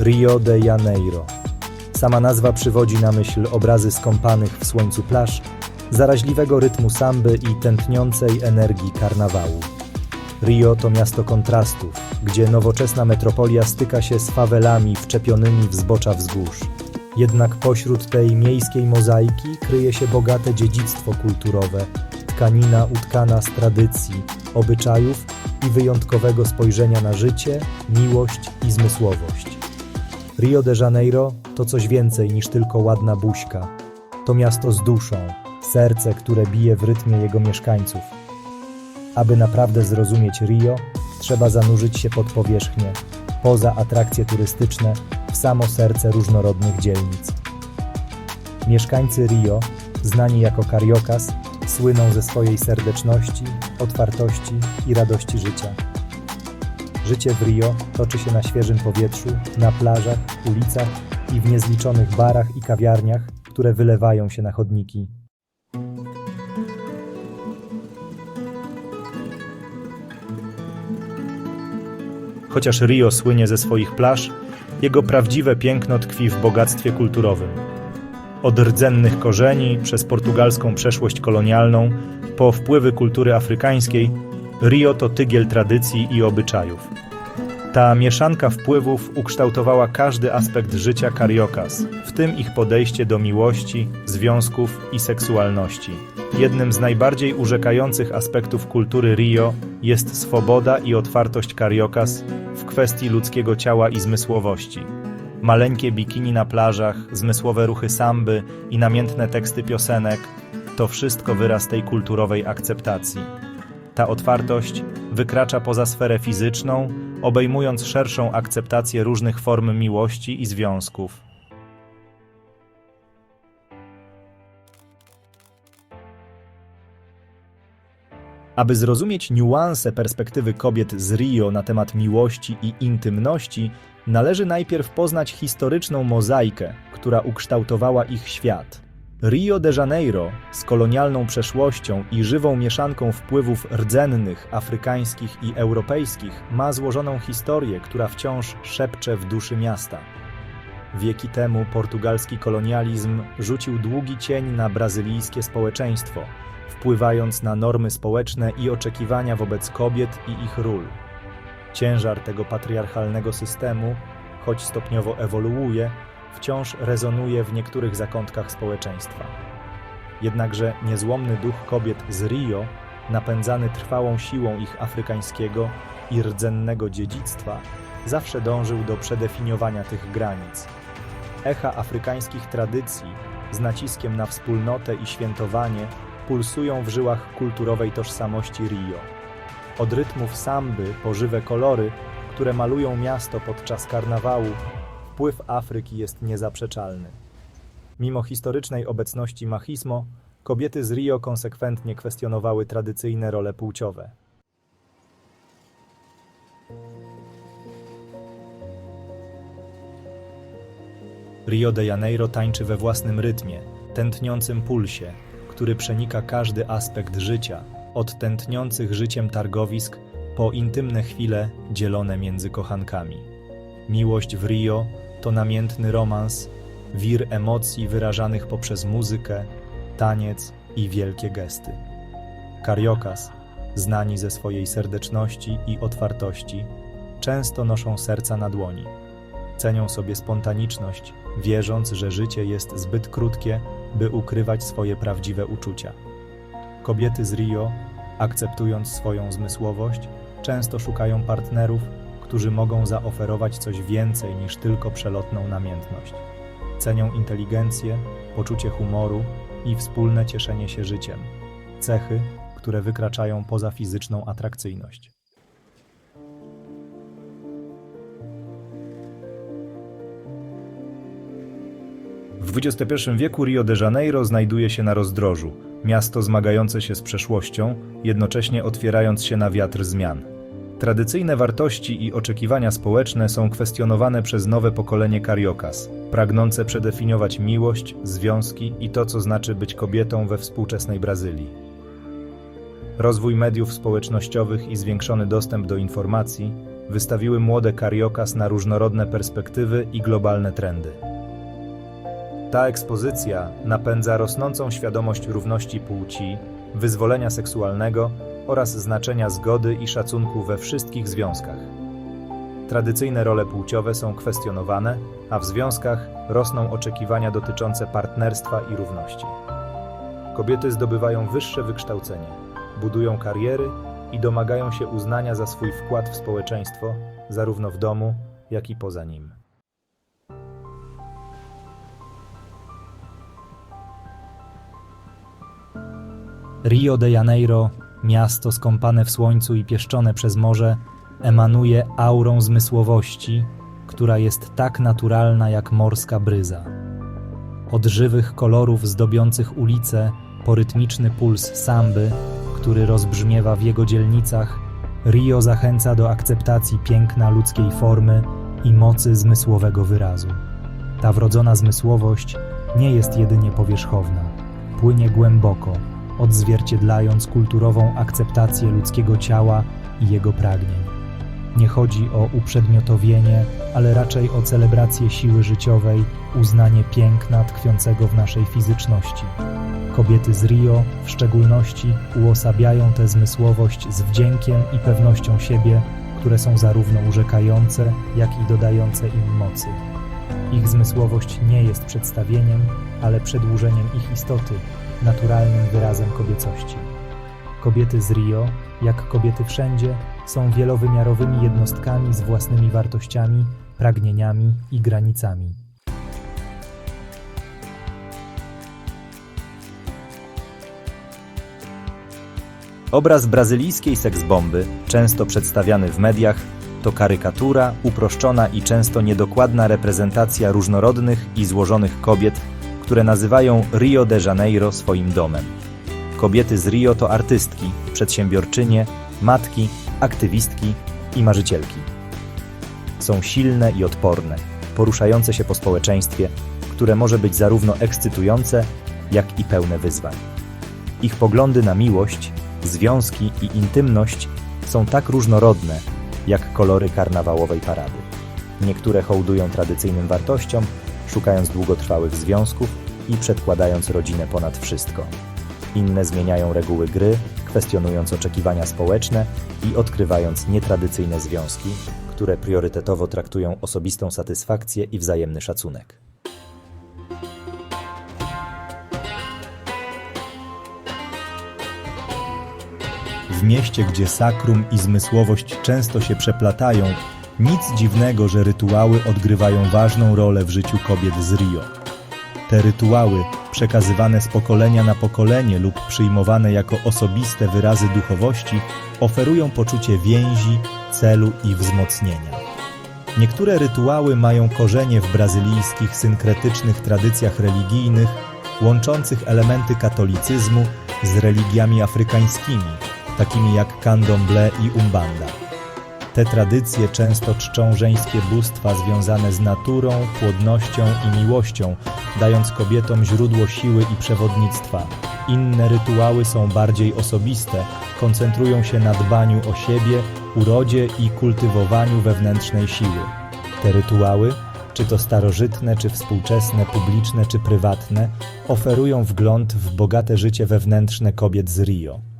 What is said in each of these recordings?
Rio de Janeiro. Sama nazwa przywodzi na myśl obrazy skąpanych w słońcu plaż, zaraźliwego rytmu samby i tętniącej energii karnawału. Rio to miasto kontrastów, gdzie nowoczesna metropolia styka się z fawelami wczepionymi w zbocza wzgórz. Jednak pośród tej miejskiej mozaiki kryje się bogate dziedzictwo kulturowe, tkanina utkana z tradycji, obyczajów i wyjątkowego spojrzenia na życie, miłość i zmysłowość. Rio de Janeiro to coś więcej niż tylko ładna buźka. To miasto z duszą, serce, które bije w rytmie jego mieszkańców. Aby naprawdę zrozumieć Rio, trzeba zanurzyć się pod powierzchnię, poza atrakcje turystyczne, w samo serce różnorodnych dzielnic. Mieszkańcy Rio, znani jako Cariocas, słyną ze swojej serdeczności, otwartości i radości życia. Życie w Rio toczy się na świeżym powietrzu, na plażach, ulicach i w niezliczonych barach i kawiarniach, które wylewają się na chodniki. Chociaż Rio słynie ze swoich plaż, jego prawdziwe piękno tkwi w bogactwie kulturowym. Od rdzennych korzeni, przez portugalską przeszłość kolonialną, po wpływy kultury afrykańskiej, Rio to tygiel tradycji i obyczajów. Ta mieszanka wpływów ukształtowała każdy aspekt życia Cariocas, w tym ich podejście do miłości, związków i seksualności. Jednym z najbardziej urzekających aspektów kultury Rio jest swoboda i otwartość Cariocas w kwestii ludzkiego ciała i zmysłowości. Maleńkie bikini na plażach, zmysłowe ruchy samby i namiętne teksty piosenek to wszystko wyraz tej kulturowej akceptacji. Ta otwartość wykracza poza sferę fizyczną, obejmując szerszą akceptację różnych form miłości i związków. Aby zrozumieć niuanse perspektywy kobiet z Rio na temat miłości i intymności, należy najpierw poznać historyczną mozaikę, która ukształtowała ich świat. Rio de Janeiro z kolonialną przeszłością i żywą mieszanką wpływów rdzennych, afrykańskich i europejskich ma złożoną historię, która wciąż szepcze w duszy miasta. Wieki temu portugalski kolonializm rzucił długi cień na brazylijskie społeczeństwo, wpływając na normy społeczne i oczekiwania wobec kobiet i ich ról. Ciężar tego patriarchalnego systemu, choć stopniowo ewoluuje, wciąż rezonuje w niektórych zakątkach społeczeństwa. Jednakże niezłomny duch kobiet z Rio, napędzany trwałą siłą ich afrykańskiego i rdzennego dziedzictwa, zawsze dążył do przedefiniowania tych granic. Echa afrykańskich tradycji, z naciskiem na wspólnotę i świętowanie, pulsują w żyłach kulturowej tożsamości Rio. Od rytmów samby po żywe kolory, które malują miasto podczas karnawału, wpływ Afryki jest niezaprzeczalny. Mimo historycznej obecności machismo, kobiety z Rio konsekwentnie kwestionowały tradycyjne role płciowe. Rio de Janeiro tańczy we własnym rytmie, tętniącym pulsie, który przenika każdy aspekt życia, od tętniących życiem targowisk po intymne chwile dzielone między kochankami. Miłość w Rio to namiętny romans, wir emocji wyrażanych poprzez muzykę, taniec i wielkie gesty. Cariocas, znani ze swojej serdeczności i otwartości, często noszą serca na dłoni. Cenią sobie spontaniczność, wierząc, że życie jest zbyt krótkie, by ukrywać swoje prawdziwe uczucia. Kobiety z Rio, akceptując swoją zmysłowość, często szukają partnerów, którzy mogą zaoferować coś więcej niż tylko przelotną namiętność. Cenią inteligencję, poczucie humoru i wspólne cieszenie się życiem cechy, które wykraczają poza fizyczną atrakcyjność. W XXI wieku Rio de Janeiro znajduje się na rozdrożu, miasto zmagające się z przeszłością, jednocześnie otwierając się na wiatr zmian. Tradycyjne wartości i oczekiwania społeczne są kwestionowane przez nowe pokolenie Cariocas, pragnące przedefiniować miłość, związki i to, co znaczy być kobietą we współczesnej Brazylii. Rozwój mediów społecznościowych i zwiększony dostęp do informacji wystawiły młode Cariokas na różnorodne perspektywy i globalne trendy. Ta ekspozycja napędza rosnącą świadomość równości płci, wyzwolenia seksualnego oraz znaczenia zgody i szacunku we wszystkich związkach. Tradycyjne role płciowe są kwestionowane, a w związkach rosną oczekiwania dotyczące partnerstwa i równości. Kobiety zdobywają wyższe wykształcenie, budują kariery i domagają się uznania za swój wkład w społeczeństwo, zarówno w domu, jak i poza nim. Rio de Janeiro, miasto skąpane w słońcu i pieszczone przez morze, emanuje aurą zmysłowości, która jest tak naturalna jak morska bryza. Od żywych kolorów zdobiących ulice po rytmiczny puls samby, który rozbrzmiewa w jego dzielnicach, Rio zachęca do akceptacji piękna ludzkiej formy i mocy zmysłowego wyrazu. Ta wrodzona zmysłowość nie jest jedynie powierzchowna, płynie głęboko, odzwierciedlając kulturową akceptację ludzkiego ciała i jego pragnień. Nie chodzi o uprzedmiotowienie, ale raczej o celebrację siły życiowej, uznanie piękna tkwiącego w naszej fizyczności. Kobiety z Rio w szczególności uosabiają tę zmysłowość z wdziękiem i pewnością siebie, które są zarówno urzekające, jak i dodające im mocy. Ich zmysłowość nie jest przedstawieniem, ale przedłużeniem ich istoty, naturalnym wyrazem kobiecości. Kobiety z Rio, jak kobiety wszędzie, są wielowymiarowymi jednostkami z własnymi wartościami, pragnieniami i granicami. Obraz brazylijskiej seksbomby, często przedstawiany w mediach, to karykatura, uproszczona i często niedokładna reprezentacja różnorodnych i złożonych kobiet, które nazywają Rio de Janeiro swoim domem. Kobiety z Rio to artystki, przedsiębiorczynie, matki, aktywistki i marzycielki. Są silne i odporne, poruszające się po społeczeństwie, które może być zarówno ekscytujące, jak i pełne wyzwań. Ich poglądy na miłość, związki i intymność są tak różnorodne, jak kolory karnawałowej parady. Niektóre hołdują tradycyjnym wartościom, szukając długotrwałych związków i przedkładając rodzinę ponad wszystko. Inne zmieniają reguły gry, kwestionując oczekiwania społeczne i odkrywając nietradycyjne związki, które priorytetowo traktują osobistą satysfakcję i wzajemny szacunek. W mieście, gdzie sakrum i zmysłowość często się przeplatają, nic dziwnego, że rytuały odgrywają ważną rolę w życiu kobiet z Rio. Te rytuały, przekazywane z pokolenia na pokolenie lub przyjmowane jako osobiste wyrazy duchowości, oferują poczucie więzi, celu i wzmocnienia. Niektóre rytuały mają korzenie w brazylijskich synkretycznych tradycjach religijnych, łączących elementy katolicyzmu z religiami afrykańskimi, takimi jak candomblé i umbanda. Te tradycje często czczą żeńskie bóstwa związane z naturą, płodnością i miłością, dając kobietom źródło siły i przewodnictwa. Inne rytuały są bardziej osobiste, koncentrują się na dbaniu o siebie, urodzie i kultywowaniu wewnętrznej siły. Te rytuały, czy to starożytne, czy współczesne, publiczne, czy prywatne, oferują wgląd w bogate życie wewnętrzne kobiet z Rio.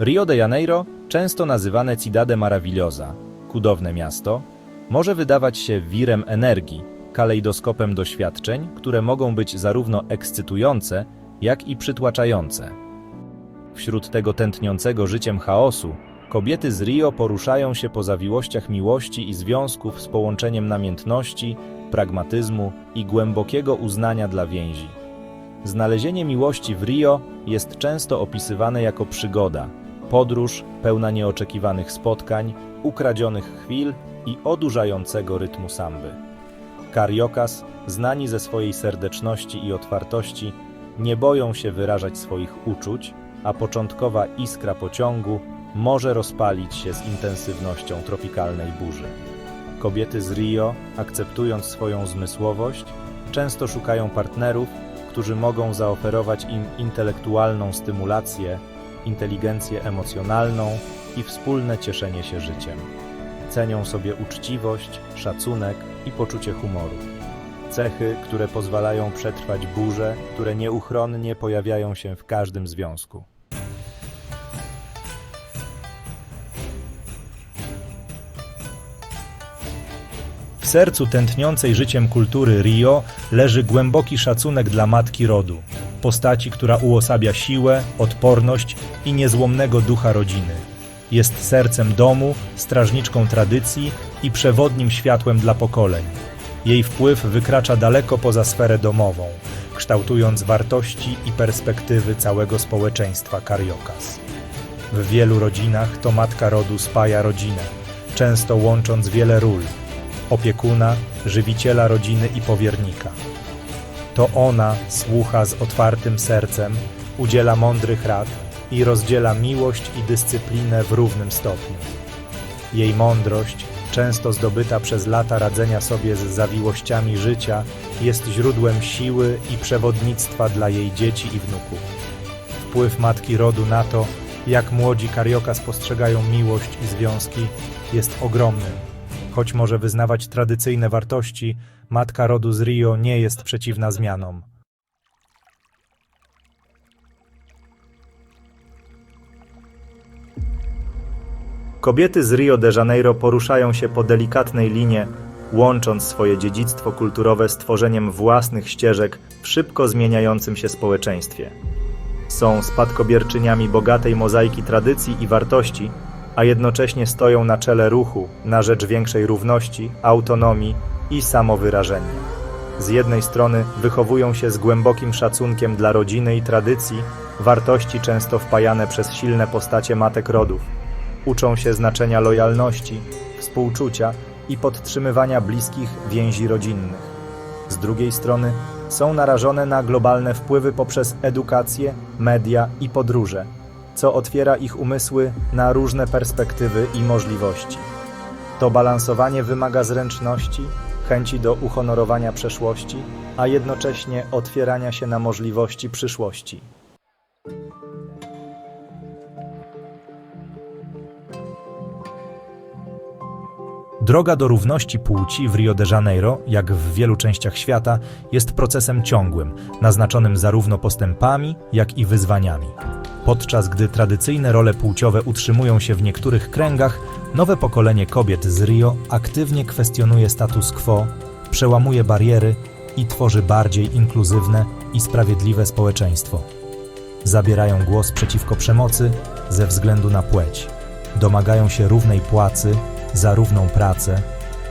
Rio de Janeiro, często nazywane Cidade Maravillosa, cudowne miasto, może wydawać się wirem energii, kalejdoskopem doświadczeń, które mogą być zarówno ekscytujące, jak i przytłaczające. Wśród tego tętniącego życiem chaosu, kobiety z Rio poruszają się po zawiłościach miłości i związków z połączeniem namiętności, pragmatyzmu i głębokiego uznania dla więzi. Znalezienie miłości w Rio jest często opisywane jako przygoda, podróż pełna nieoczekiwanych spotkań, ukradzionych chwil i odurzającego rytmu samby. Kariokas, znani ze swojej serdeczności i otwartości, nie boją się wyrażać swoich uczuć, a początkowa iskra pociągu może rozpalić się z intensywnością tropikalnej burzy. Kobiety z Rio, akceptując swoją zmysłowość, często szukają partnerów, którzy mogą zaoferować im intelektualną stymulację, inteligencję emocjonalną i wspólne cieszenie się życiem. Cenią sobie uczciwość, szacunek i poczucie humoru. Cechy, które pozwalają przetrwać burze, które nieuchronnie pojawiają się w każdym związku. W sercu tętniącej życiem kultury Rio leży głęboki szacunek dla matki rodu, postaci, która uosabia siłę, odporność i niezłomnego ducha rodziny. Jest sercem domu, strażniczką tradycji i przewodnim światłem dla pokoleń. Jej wpływ wykracza daleko poza sferę domową, kształtując wartości i perspektywy całego społeczeństwa Cariocas. W wielu rodzinach to matka rodu spaja rodzinę, często łącząc wiele ról opiekuna, żywiciela rodziny i powiernika. To ona słucha z otwartym sercem, udziela mądrych rad i rozdziela miłość i dyscyplinę w równym stopniu. Jej mądrość, często zdobyta przez lata radzenia sobie z zawiłościami życia, jest źródłem siły i przewodnictwa dla jej dzieci i wnuków. Wpływ matki rodu na to, jak młodzi Karioka spostrzegają miłość i związki, jest ogromny. Choć może wyznawać tradycyjne wartości, matka rodu z Rio nie jest przeciwna zmianom. Kobiety z Rio de Janeiro poruszają się po delikatnej linie, łącząc swoje dziedzictwo kulturowe z tworzeniem własnych ścieżek w szybko zmieniającym się społeczeństwie. Są spadkobierczyniami bogatej mozaiki tradycji i wartości, a jednocześnie stoją na czele ruchu na rzecz większej równości, autonomii i samowyrażenia. Z jednej strony wychowują się z głębokim szacunkiem dla rodziny i tradycji, wartości często wpajane przez silne postacie matek rodów. Uczą się znaczenia lojalności, współczucia i podtrzymywania bliskich więzi rodzinnych. Z drugiej strony są narażone na globalne wpływy poprzez edukację, media i podróże, co otwiera ich umysły na różne perspektywy i możliwości. To balansowanie wymaga zręczności, chęci do uhonorowania przeszłości, a jednocześnie otwierania się na możliwości przyszłości. Droga do równości płci w Rio de Janeiro, jak w wielu częściach świata, jest procesem ciągłym, naznaczonym zarówno postępami, jak i wyzwaniami. Podczas gdy tradycyjne role płciowe utrzymują się w niektórych kręgach, nowe pokolenie kobiet z Rio aktywnie kwestionuje status quo, przełamuje bariery i tworzy bardziej inkluzywne i sprawiedliwe społeczeństwo. Zabierają głos przeciwko przemocy ze względu na płeć, domagają się równej płacy za równą pracę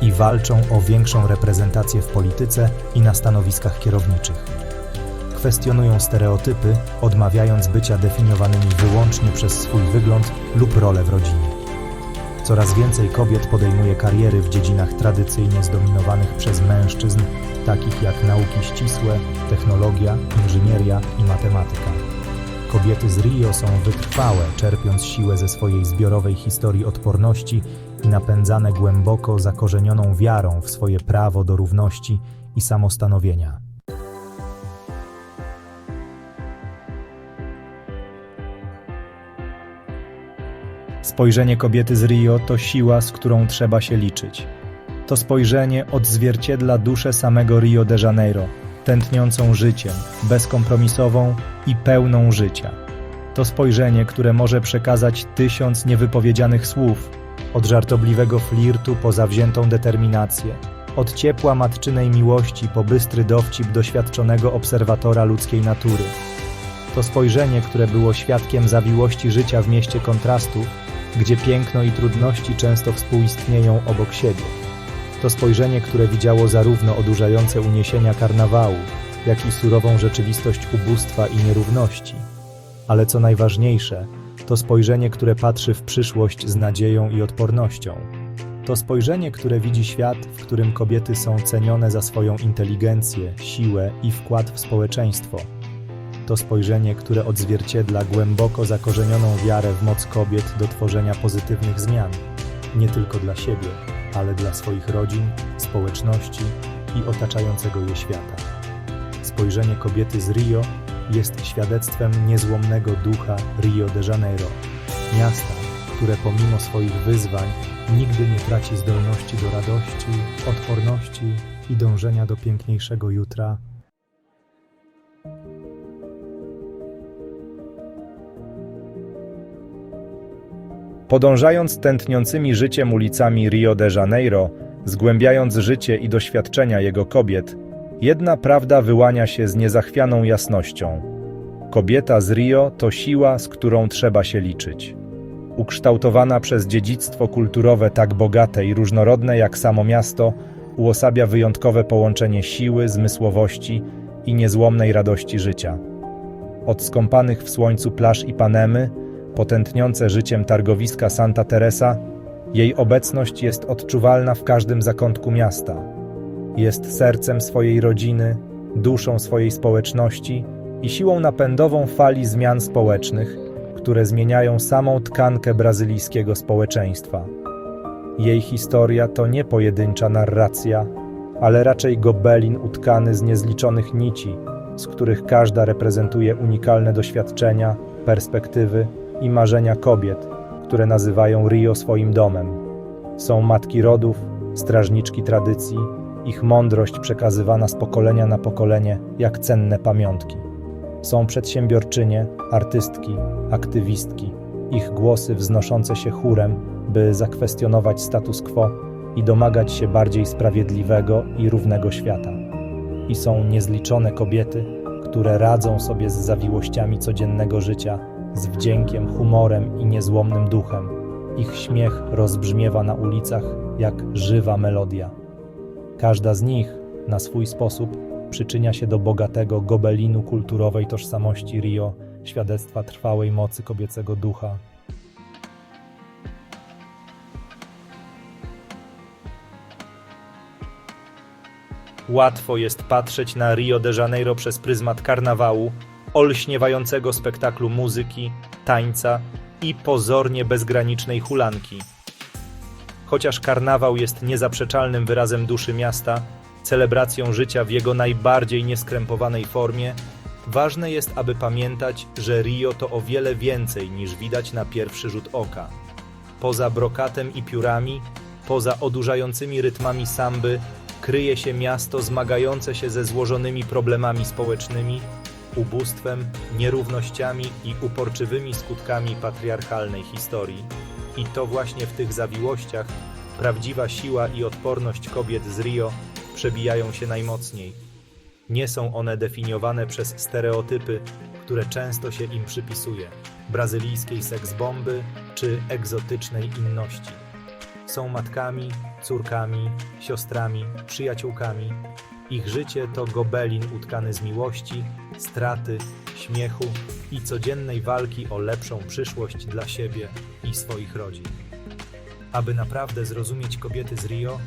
i walczą o większą reprezentację w polityce i na stanowiskach kierowniczych. Kwestionują stereotypy, odmawiając bycia definiowanymi wyłącznie przez swój wygląd lub rolę w rodzinie. Coraz więcej kobiet podejmuje kariery w dziedzinach tradycyjnie zdominowanych przez mężczyzn, takich jak nauki ścisłe, technologia, inżynieria i matematyka. Kobiety z Rio są wytrwałe, czerpiąc siłę ze swojej zbiorowej historii odporności napędzane głęboko zakorzenioną wiarą w swoje prawo do równości i samostanowienia. Spojrzenie kobiety z Rio to siła, z którą trzeba się liczyć. To spojrzenie odzwierciedla duszę samego Rio de Janeiro, tętniącą życiem, bezkompromisową i pełną życia. To spojrzenie, które może przekazać tysiąc niewypowiedzianych słów, od żartobliwego flirtu po zawziętą determinację, od ciepła matczynej miłości po bystry dowcip doświadczonego obserwatora ludzkiej natury. To spojrzenie, które było świadkiem zawiłości życia w mieście kontrastów, gdzie piękno i trudności często współistnieją obok siebie. To spojrzenie, które widziało zarówno odurzające uniesienia karnawału, jak i surową rzeczywistość ubóstwa i nierówności. Ale co najważniejsze, to spojrzenie, które patrzy w przyszłość z nadzieją i odpornością. To spojrzenie, które widzi świat, w którym kobiety są cenione za swoją inteligencję, siłę i wkład w społeczeństwo. To spojrzenie, które odzwierciedla głęboko zakorzenioną wiarę w moc kobiet do tworzenia pozytywnych zmian, nie tylko dla siebie, ale dla swoich rodzin, społeczności i otaczającego je świata. Spojrzenie kobiety z Rio jest świadectwem niezłomnego ducha Rio de Janeiro, miasta, które pomimo swoich wyzwań nigdy nie traci zdolności do radości, odporności i dążenia do piękniejszego jutra. Podążając tętniącymi życiem ulicami Rio de Janeiro, zgłębiając życie i doświadczenia jego kobiet, jedna prawda wyłania się z niezachwianą jasnością. Kobieta z Rio to siła, z którą trzeba się liczyć. Ukształtowana przez dziedzictwo kulturowe tak bogate i różnorodne jak samo miasto, uosabia wyjątkowe połączenie siły, zmysłowości i niezłomnej radości życia. Od skąpanych w słońcu plaż Ipanemy, potętniące życiem targowiska Santa Teresa, jej obecność jest odczuwalna w każdym zakątku miasta. Jest sercem swojej rodziny, duszą swojej społeczności i siłą napędową fali zmian społecznych, które zmieniają samą tkankę brazylijskiego społeczeństwa. Jej historia to nie pojedyncza narracja, ale raczej gobelin utkany z niezliczonych nici, z których każda reprezentuje unikalne doświadczenia, perspektywy i marzenia kobiet, które nazywają Rio swoim domem. Są matki rodów, strażniczki tradycji, ich mądrość przekazywana z pokolenia na pokolenie jak cenne pamiątki. Są przedsiębiorczynie, artystki, aktywistki, ich głosy wznoszące się chórem, by zakwestionować status quo i domagać się bardziej sprawiedliwego i równego świata. I są niezliczone kobiety, które radzą sobie z zawiłościami codziennego życia, z wdziękiem, humorem i niezłomnym duchem. Ich śmiech rozbrzmiewa na ulicach jak żywa melodia. Każda z nich, na swój sposób, przyczynia się do bogatego gobelinu kulturowej tożsamości Rio, świadectwa trwałej mocy kobiecego ducha. Łatwo jest patrzeć na Rio de Janeiro przez pryzmat karnawału, olśniewającego spektaklu muzyki, tańca i pozornie bezgranicznej hulanki. Chociaż karnawał jest niezaprzeczalnym wyrazem duszy miasta, celebracją życia w jego najbardziej nieskrępowanej formie, ważne jest, aby pamiętać, że Rio to o wiele więcej niż widać na pierwszy rzut oka. Poza brokatem i piórami, poza odurzającymi rytmami samby, kryje się miasto zmagające się ze złożonymi problemami społecznymi, ubóstwem, nierównościami i uporczywymi skutkami patriarchalnej historii. I to właśnie w tych zawiłościach prawdziwa siła i odporność kobiet z Rio przebijają się najmocniej. Nie są one definiowane przez stereotypy, które często się im przypisuje brazylijskiej seksbomby czy egzotycznej inności. Są matkami, córkami, siostrami, przyjaciółkami. Ich życie to gobelin utkany z miłości, straty, śmiechu i codziennej walki o lepszą przyszłość dla siebie i swoich rodzin. Aby naprawdę zrozumieć kobiety z Rio,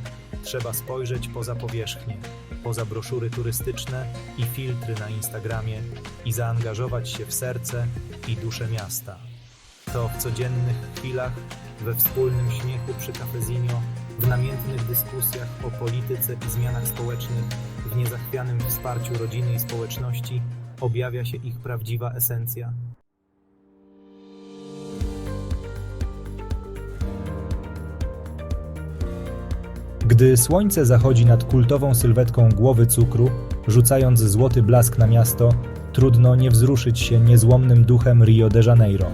trzeba spojrzeć poza powierzchnię, poza broszury turystyczne i filtry na Instagramie i zaangażować się w serce i duszę miasta. To w codziennych chwilach, we wspólnym śmiechu przy kafezinio, w namiętnych dyskusjach o polityce i zmianach społecznych, w niezachwianym wsparciu rodziny i społeczności objawia się ich prawdziwa esencja. Gdy słońce zachodzi nad kultową sylwetką głowy cukru, rzucając złoty blask na miasto, trudno nie wzruszyć się niezłomnym duchem Rio de Janeiro.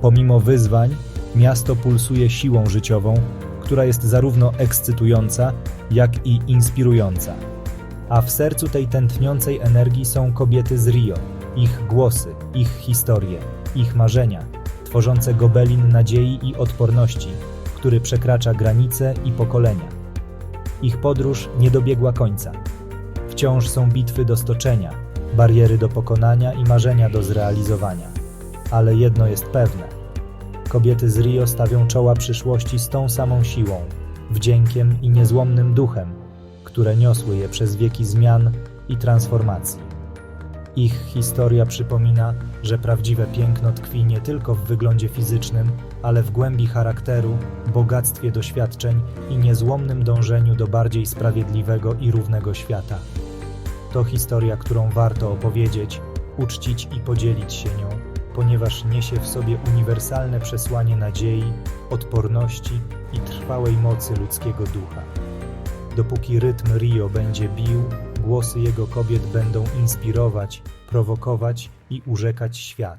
Pomimo wyzwań, miasto pulsuje siłą życiową, która jest zarówno ekscytująca, jak i inspirująca. A w sercu tej tętniącej energii są kobiety z Rio, ich głosy, ich historie, ich marzenia, tworzące gobelin nadziei i odporności, który przekracza granice i pokolenia. Ich podróż nie dobiegła końca. Wciąż są bitwy do stoczenia, bariery do pokonania i marzenia do zrealizowania. Ale jedno jest pewne: kobiety z Rio stawią czoła przyszłości z tą samą siłą, wdziękiem i niezłomnym duchem, które niosły je przez wieki zmian i transformacji. Ich historia przypomina, że prawdziwe piękno tkwi nie tylko w wyglądzie fizycznym, ale w głębi charakteru, bogactwie doświadczeń i niezłomnym dążeniu do bardziej sprawiedliwego i równego świata. To historia, którą warto opowiedzieć, uczcić i podzielić się nią, ponieważ niesie w sobie uniwersalne przesłanie nadziei, odporności i trwałej mocy ludzkiego ducha. Dopóki rytm Rio będzie bił, głosy jego kobiet będą inspirować, prowokować i urzekać świat.